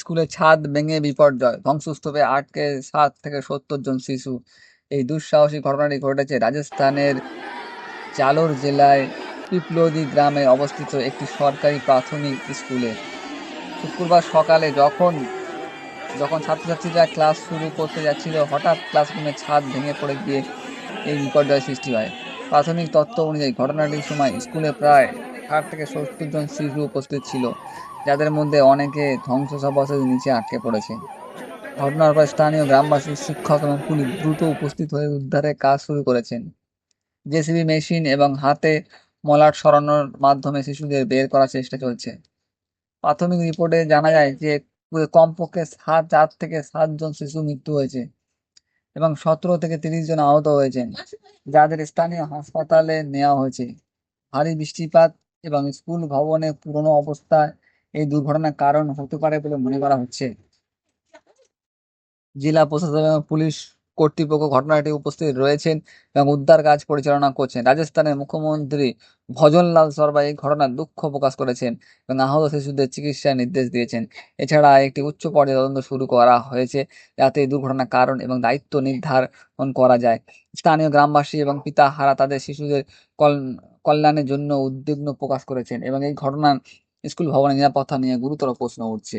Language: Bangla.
স্কুলের ছাদ ভেঙে বিপর্যয়, ধ্বংসস্তূপে আটকে সাত থেকে সত্তর জন শিশু। এই দুঃসাহসিক ঘটনাটি ঘটেছে রাজস্থানের চালোর জেলায় পিপলোদি গ্রামে অবস্থিত একটি সরকারি প্রাথমিক স্কুলে। শুক্রবার সকালে যখন যখন ছাত্রছাত্রীরা ক্লাস শুরু করতে যাচ্ছিল, হঠাৎ ক্লাসরুমের ছাদ ভেঙে পড়ে গিয়ে এই বিপর্যয় সৃষ্টি হয়। প্রাথমিক তথ্য অনুযায়ী, ঘটনাটির সময় স্কুলে প্রায় ষাট থেকে সত্তর জন শিশু উপস্থিত ছিল, যাদের মধ্যে অনেকে ধ্বংসাবশেষের নিচে আটকে পড়েছে। ঘটনার পর স্থানীয় গ্রামবাসী, শিক্ষক এবং পুলিশ দ্রুত উপস্থিত হয়ে উদ্ধারের কাজ শুরু করেছেন। জেসিবি মেশিন এবং হাতে মলাট সরানোর মাধ্যমে শিশুদের বের করার চেষ্টা চলছে। প্রাথমিক রিপোর্টে জানা যায় যে কমপক্ষে সাত চার থেকে সাতজন শিশু মৃত্যু হয়েছে এবং সতেরো থেকে তিরিশ জন আহত হয়েছেন, যাদের স্থানীয় হাসপাতালে নেওয়া হয়েছে। ভারী বৃষ্টিপাত এবং স্কুল ভবনে পুরনো অবস্থায় এই দুর্ঘটনার কারণ হতে পারে বলে মনে করা হচ্ছে। জেলা প্রশাসন এবং পুলিশ কর্তৃপক্ষ ঘটনাটি উপস্থিত রয়েছেন এবং উদ্ধার কাজ পরিচালনা করছেন। রাজস্থানের মুখ্যমন্ত্রী ভজনলাল শর্মা এই ঘটনার দুঃখ প্রকাশ করেছেন এবং আহত শিশুদের চিকিৎসার নির্দেশ দিয়েছেন। এছাড়া একটি উচ্চ পর্যায়ে তদন্ত শুরু করা হয়েছে যাতে এই দুর্ঘটনার কারণ এবং দায়িত্ব নির্ধারণ করা যায়। স্থানীয় গ্রামবাসী এবং পিতাহারা তাদের শিশুদের কল- কল্যাণের জন্য উদ্বিগ্ন প্রকাশ করেছেন এবং এই ঘটনা স্কুল ভবনের নিরাপত্তা নিয়ে গুরুতর প্রশ্ন উঠছে।